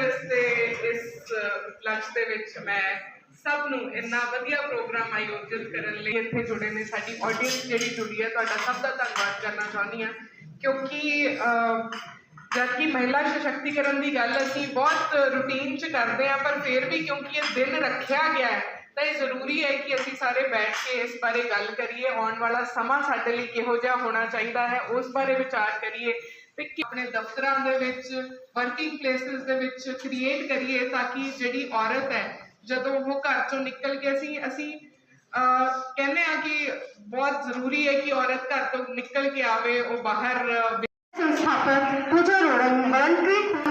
ਦਿਵਸ ਦੇ ਇਸ ਲੰਚ ਦੇ ਵਿੱਚ ਮੈਂ ਸਭ ਨੂੰ ਇੰਨਾ ਵਧੀਆ ਪ੍ਰੋਗਰਾਮ ਆਯੋਜਿਤ ਕਰਨ ਲਈ ਇੱਥੇ ਜੁੜੇ ਨੇ ਸਾਡੀ ਆਡੀਅנס ਜਿਹੜੀ ਜੁੜੀ ਹੈ, ਤੁਹਾਡਾ ਸਭ ਦਾ ਧੰਨਵਾਦ ਕਰਨਾ ਚਾਹੁੰਦੀ ਹਾਂ। ਕਿਉਂਕਿ ਜਦ ਕਿ ਮਹਿਲਾ ਸਸ਼ਕਤੀਕਰਨ ਦੀ ਗੱਲ ਅਸੀਂ ਬਹੁਤ ਰੂਟੀਨ 'ਚ ਕਰਦੇ ਹਾਂ, ਪਰ ਫਿਰ ਵੀ ਕਿਉਂਕਿ ਇਹ ਦਿਨ ਰੱਖਿਆ ਗਿਆ ਹੈ, ਤਾਂ ਇਹ ਜ਼ਰੂਰੀ ਹੈ ਕਿ ਅਸੀਂ ਸਾਰੇ ਬੈਠ ਕੇ ਇਸ ਬਾਰੇ ਗੱਲ ਕਰੀਏ। ਆਉਣ ਵਾਲਾ ਸਮਾਂ ਸਾਡੇ ਲਈ ਕਿਹੋ ਜਿਹਾ ਹੋਣਾ ਚਾਹੀਦਾ ਹੈ, ਉਸ ਬਾਰੇ ਵਿਚਾਰ ਕਰੀਏ। ਤੇ ਆਪਣੇ ਦਫ਼ਤਰਾਂ ਦੇ ਵਿੱਚ ਵਰਕਿੰਗ ਪਲੇਸਿਸ ਦੇ ਵਿੱਚ ਕ੍ਰੀਏਟ ਕਰੀਏ ਤਾਂ ਕਿ ਜਿਹੜੀ ਔਰਤ ਹੈ ਜਦੋਂ ਉਹ ਘਰ ਚੋਂ ਨਿਕਲ ਕੇ ਅਸੀਂ ਅਸੀਂ ਅਹ, ਕਹਿੰਦੇ ਆ ਕਿ ਬਹੁਤ ਜ਼ਰੂਰੀ ਹੈ ਕਿ ਔਰਤ ਘਰ ਤੋਂ ਨਿਕਲ ਕੇ ਆਵੇ ਉਹ ਬਾਹਰ ਸੰਸਥਾਪਕ ਪੂਜਾ ਅਰੋੜਾ ਮਨਪ੍ਰੀਤ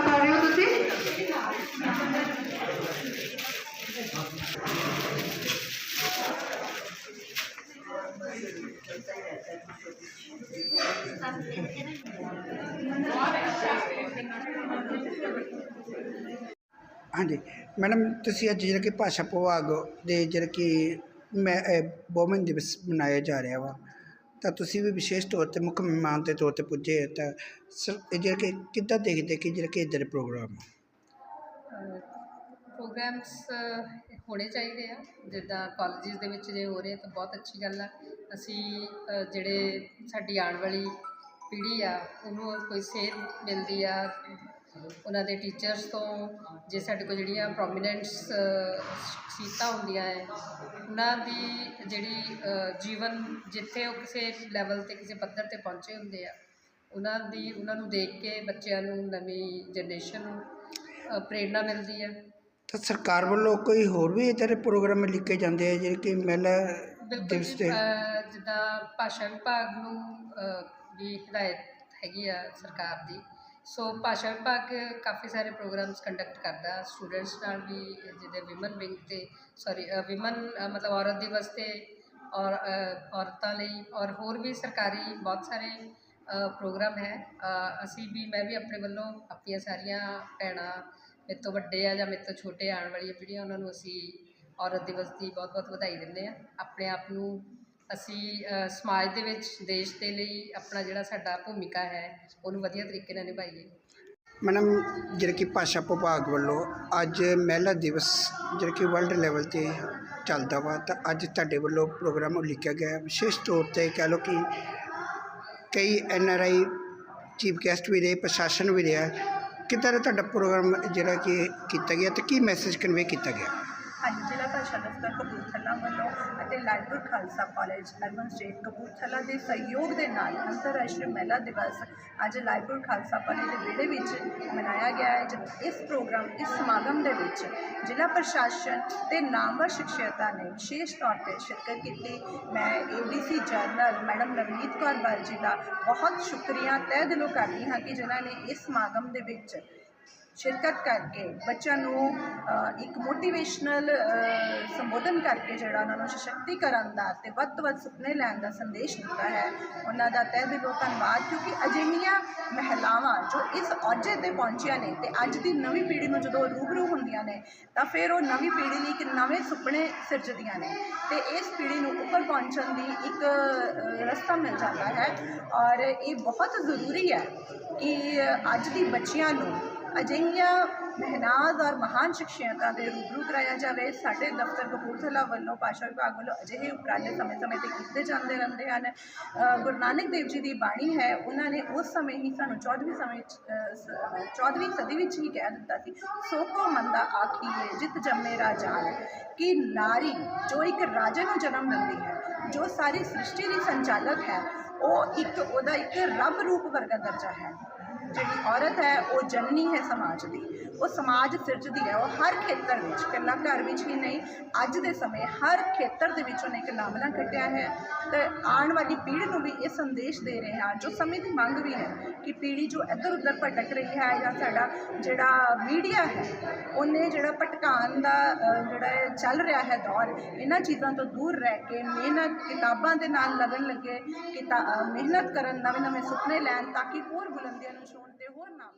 ਹਾਂਜੀ ਮੈਡਮ ਤੁਸੀਂ ਅੱਜ ਜਿਹੜਾ ਕਿ ਭਾਸ਼ਾ ਵਿਭਾਗ ਦੇ ਜਿਹੜਾ ਕਿ ਮੈਂ ਵੋਮਨ ਦਿਵਸ ਮਨਾਇਆ ਜਾ ਰਿਹਾ ਵਾ ਤਾਂ ਤੁਸੀਂ ਵੀ ਵਿਸ਼ੇਸ਼ ਤੌਰ ਤੇ ਮੁੱਖ ਮਹਿਮਾਨ ਦੇ ਤੌਰ ਤੇ ਪੁੱਜੇ ਹੋ ਤਾਂ ਸਰ ਇਹ ਜਿਹੜਾ ਕਿ ਕਿੱਦਾਂ ਦੇਖਦੇ ਕਿ ਜਿਹੜਾ ਕਿ ਇੱਧਰ ਦੇ ਪ੍ਰੋਗਰਾਮ ਪ੍ਰੋਗਰਾਮਸ ਹੋਣੇ ਚਾਹੀਦੇ ਆ ਜਿੱਦਾਂ ਕਾਲਜਿਸ ਦੇ ਵਿੱਚ ਜੇ ਹੋ ਰਹੇ ਤਾਂ ਬਹੁਤ ਅੱਛੀ ਗੱਲ ਆ ਅਸੀਂ ਜਿਹੜੇ ਸਾਡੀ ਆਉਣ ਵਾਲੀ ਪੀੜ੍ਹੀ ਆ ਉਹਨੂੰ ਕੋਈ ਸੇਧ ਮਿਲਦੀ ਆ। ਉਹਨਾਂ ਦੇ ਟੀਚਰਸ ਤੋਂ ਜੇ ਸਾਡੇ ਕੋਲ ਜਿਹੜੀਆਂ ਪ੍ਰੋਮੀਨੈਂਟਸ ਸ਼ਖਸੀਅਤਾਂ ਹੁੰਦੀਆਂ ਹੈ ਉਹਨਾਂ ਦੀ ਜਿਹੜੀ ਜੀਵਨ ਜਿੱਥੇ ਉਹ ਕਿਸੇ ਲੈਵਲ ਤੇ ਕਿਸੇ ਪੱਧਰ ਤੇ ਪਹੁੰਚੇ ਹੁੰਦੇ ਆ ਉਹਨਾਂ ਦੀ ਉਹਨਾਂ ਨੂੰ ਦੇਖ ਕੇ ਬੱਚਿਆਂ ਨੂੰ ਨਵੀਂ ਜਨਰੇਸ਼ਨ ਨੂੰ ਅ, ਪ੍ਰੇਰਨਾ ਮਿਲਦੀ ਆ। ਤਾਂ ਸਰਕਾਰ ਵੱਲੋਂ ਕੋਈ ਹੋਰ ਵੀ ਇੱਧਰ ਦੇ ਪ੍ਰੋਗਰਾਮ ਲਿਖੇ ਜਾਂਦੇ ਆ ਜਿਹੜੇ ਕਿ ਮਹਿਲਾ ਬਿਲਕੁਲ ਜੀ, ਜਿੱਦਾਂ ਭਾਸ਼ਾ ਵਿਭਾਗ ਨੂੰ ਵੀ ਹਦਾਇਤ ਹੈਗੀ ਆ ਸਰਕਾਰ ਦੀ। ਸੋ ਭਾਸ਼ਾ ਵਿਭਾਗ ਕਾਫੀ ਸਾਰੇ ਪ੍ਰੋਗਰਾਮਸ ਕੰਡਕਟ ਕਰਦਾ। ਸਟੂਡੈਂਟਸ ਨਾਲ ਵੀ ਜਿਹਦੇ ਵਿਮਨ ਵਿੰਗ ਤੇ ਸੌਰੀ ਵਿਮਨ ਮਤਲਬ ਔਰਤ ਦਿਵਸ ਤੇ ਔਰ ਅ, ਔਰਤਾਂ ਲਈ ਔਰ ਹੋਰ ਵੀ ਸਰਕਾਰੀ ਬਹੁਤ ਸਾਰੇ ਪ੍ਰੋਗਰਾਮ ਹੈ। ਅਸੀਂ ਵੀ ਮੈਂ ਵੀ ਆਪਣੇ ਵੱਲੋਂ ਆਪਣੀਆਂ ਸਾਰੀਆਂ ਭੈਣਾਂ ਮੇਰੇ ਤੋਂ ਵੱਡੇ ਆ ਜਾਂ ਮੇਰੇ ਤੋਂ ਛੋਟੇ ਆਉਣ ਵਾਲੀਆਂ ਪੀੜ੍ਹੀਆਂ ਉਹਨਾਂ ਨੂੰ ਅਸੀਂ ਔਰਤ ਦਿਵਸ ਦੀ ਬਹੁਤ ਬਹੁਤ ਵਧਾਈ ਦਿੰਦੇ ਆ ਆਪਣੇ ਆਪ ਨੂੰ ਅਸੀਂ ਸਮਾਜ ਦੇ ਵਿੱਚ ਦੇਸ਼ ਦੇ ਲਈ ਆਪਣਾ ਜਿਹੜਾ ਸਾਡਾ ਭੂਮਿਕਾ ਹੈ ਉਹਨੂੰ ਵਧੀਆ ਤਰੀਕੇ ਨਾਲ ਨਿਭਾਈਏ। ਮੈਡਮ ਜਿਹੜਾ ਕਿ ਭਾਸ਼ਾ ਵਿਭਾਗ ਵੱਲੋਂ ਅੱਜ ਮਹਿਲਾ ਦਿਵਸ ਜਿਹੜਾ ਕਿ ਵਰਲਡ ਲੈਵਲ ਤੇ ਚੱਲਦਾ ਵਾ ਤਾਂ ਅੱਜ ਤੁਹਾਡੇ ਵੱਲੋਂ ਪ੍ਰੋਗਰਾਮ ਲਿਖਿਆ ਗਿਆ। ਵਿਸ਼ੇਸ਼ ਤੌਰ ਤੇ ਕਹਿ ਲਓ ਕਿ ਕਈ N R I chief guest ਵੀ ਰਹੇ ਪ੍ਰਸ਼ਾਸਨ ਵੀ ਰਿਹਾ। ਕਿੱਦਾਂ ਦਾ ਤੁਹਾਡਾ ਪ੍ਰੋਗਰਾਮ ਜਿਹੜਾ ਕਿ ਕੀਤਾ ਗਿਆ ਤੇ ਕੀ ਮੈਸੇਜ ਕਨਵੇ ਕੀਤਾ ਗਿਆ? ਹਾਂਜੀ ਭਾਸ਼ਾ ਦਫ਼ਤਰ ਕਪੂਰਥਲਾ ਵੱਲੋਂ ਅਤੇ library Khalsa college urban state Kapurthala ਦੇ ਸਹਿਯੋਗ ਦੇ ਨਾਲ ਅੰਤਰਰਾਸ਼ਟਰੀ ਮਹਿਲਾ ਦਿਵਸ ਅੱਜ ਲਾਇਬ੍ਰੇਰੀ ਖਾਲਸਾ ਕਾਲਜ ਦੇ ਵਿਹੜੇ ਵਿੱਚ ਮਨਾਇਆ ਗਿਆ ਹੈ ਜਿ- ਇਸ ਪ੍ਰੋਗਰਾਮ, ਇਸ ਸਮਾਗਮ ਦੇ ਵਿੱਚ ਜ਼ਿਲ੍ਹਾ ਪ੍ਰਸ਼ਾਸਨ ਤੇ ਨਾਮਵਰ ਸ਼ਖਸੀਅਤਾਂ ਨੇ ਵਿਸ਼ੇਸ਼ ਤੌਰ ਤੇ ਸ਼ਿਰਕਤ ਕੀਤੀ। ਮੈਂ ADC general madam Navneet Kaur Baji ਦਾ ਬਹੁਤ ਸ਼ੁਕਰੀਆ। ਤਹਿ ਦਿਲੋਂ ਕਰਦੀ ਹਾਂ ਕਿ ਜਿਨ੍ਹਾਂ ਨੇ ਇਸ ਸਮਾਗਮ ਦੇ ਵਿੱਚ ਸ਼ਿਰਕਤ ਕਰਕੇ ਬੱਚਿਆਂ ਨੂੰ ਇੱਕ ਮੋਟੀਵੇਸ਼ਨਲ ਸੰਬੋਧਨ ਕਰਕੇ ਜਿਹੜਾ ਉਹਨਾਂ ਨੂੰ ਸਸ਼ਕਤੀਕਰਨ ਦਾ ਤੇ ਵੱਧ ਤੋਂ ਵੱਧ ਸੁਪਨੇ ਲੈਣ ਦਾ ਸੰਦੇਸ਼ ਦਿੱਤਾ ਹੈ। ਉਹਨਾਂ ਦਾ ਤਹਿ ਦਿਲੋਂ ਧੰਨਵਾਦ, ਕਿਉਂਕਿ ਅਜਿਹੀਆਂ ਮਹਿਲਾਵਾਂ ਜੋ ਇਸ ਅਹੁਦੇ ਤੇ ਪਹੁੰਚੀਆਂ ਨੇ ਤੇ ਅੱਜ ਦੀ ਨਵੀਂ ਪੀੜ੍ਹੀ ਨੂੰ ਜਦੋਂ ਰੂਬਰੂ ਹੁੰਦੀਆਂ ਨੇ, ਤਾਂ ਫਿਰ ਉਹ ਨਵੀਂ ਪੀੜ੍ਹੀ ਲਈ ਇੱਕ ਨਵੇਂ ਸੁਪਨੇ ਸਿਰਜਦੀਆਂ ਨੇ ਤੇ ਇਸ ਪੀੜ੍ਹੀ ਨੂੰ ਉੱਪਰ ਪਹੁੰਚਣ ਦੀ ਇੱਕ ਰਸਤਾ ਮਿਲ ਜਾਂਦਾ ਹੈ। ਔਰ ਇਹ ਬਹੁਤ ਜ਼ਰੂਰੀ ਹੈ ਕਿ ਅੱਜ ਦੀ ਬੱਚੀਆਂ ਨੂੰ ਅਜਿਹੀਆਂ ਮਹਿਨਾਜ਼ ਔਰ ਮਹਾਨ ਸ਼ਖਸੀਅਤਾਂ ਦੇ ਰੂਬਰੂ ਕਰਾਇਆ ਜਾਵੇ, ਸਾਡੇ ਦਫ਼ਤਰ ਕਪੂਰਥਲਾ ਵੱਲੋਂ ਭਾਸ਼ਾ ਵਿਭਾਗ ਵੱਲੋਂ ਅਜਿਹੇ ਉਪਰਾਲੇ ਸਮੇਂ-ਸਮੇਂ ਤੇ ਕੀਤੇ ਜਾਂਦੇ ਰਹਿੰਦੇ ਹਨ। ਗੁਰੂ ਨਾਨਕ ਦੇਵ ਜੀ ਦੀ ਬਾਣੀ ਹੈ, ਉਹਨਾਂ ਨੇ ਉਸ ਸਮੇਂ ਹੀ ਸਾਨੂੰ 14ਵੀਂ ਸਮੇਂ 14ਵੀਂ ਸਦੀ ਵਿੱਚ ਹੀ ਕਹਿ ਦਿੱਤਾ ਸੀ ਸੋ ਕੋ ਮੰਦਾ ਆਖੀਏ ਜਿਤ ਜੰਮੇ ਰਾਜਾਨ, ਕਿ ਨਾਰੀ ਜੋ ਇੱਕ ਰਾਜੇ ਨੂੰ ਜਨਮ ਦਿੰਦੀ ਹੈ, ਜੋ ਸਾਰੀ ਸ੍ਰਿਸ਼ਟੀ ਦੀ ਸੰਚਾਲਕ ਹੈ, ਉਹ ਇੱਕ, ਉਹਦਾ ਇੱਕ ਰੱਬ ਰੂਪ ਵਰਗਾ ਦਰਜਾ ਹੈ। ਜਿਹੜੀ ਔਰਤ ਹੈ, ਉਹ ਜਨਨੀ ਹੈ ਸਮਾਜ ਦੀ। ਉਹ ਸਮਾਜ ਸਿਰਜਦੀ ਹੈ। ਉਹ ਹਰ ਖੇਤਰ ਵਿੱਚ, ਇਕੱਲਾ ਘਰ ਵਿੱਚ ਹੀ ਨਹੀਂ, ਅੱਜ ਦੇ ਸਮੇਂ ਹਰ ਖੇਤਰ ਦੇ ਵਿੱਚ ਉਹਨੇ ਇੱਕ ਨਾਮਨਾ ਕੱਟਿਆ ਹੈ। ਤੇ ਆਉਣ ਵਾਲੀ ਪੀੜ੍ਹੀ ਨੂੰ ਵੀ ਇਹ ਸੰਦੇਸ਼ ਦੇ ਰਹੇ ਹਾਂ, ਜੋ ਸਮੇਂ ਦੀ ਮੰਗ ਵੀ ਹੈ ਕਿ ਪੀੜ੍ਹੀ ਜੋ ਇੱਧਰ ਉੱਧਰ ਭਟਕ ਰਹੀ ਹੈ ਜਾਂ ਸਾਡਾ ਜਿਹੜਾ ਮੀਡੀਆ ਹੈ, ਉਹਨੇ ਜਿਹੜਾ ਭਟਕਾਉਣ ਦਾ ਜਿਹੜਾ ਇਹ ਚੱਲ ਰਿਹਾ ਹੈ ਦੌਰ, ਇਹਨਾਂ ਚੀਜ਼ਾਂ ਤੋਂ ਦੂਰ ਰਹਿ ਕੇ ਮਿਹਨਤ, ਕਿਤਾਬਾਂ ਦੇ ਨਾਲ ਲੱਗਣ ਲੱਗੇ, ਕਿਤਾ ਮਿਹਨਤ ਕਰਨ ਨਵੇਂ ਨਵੇਂ ਸੁਪਨੇ ਲੈਣ, ਤਾਂ ਕਿ ਹੋਰ ਬੁਲੰਦੀਆਂ ਨੂੰ ਛੂਹਣ ਤੇ ਹੋਰ ਨਾਮ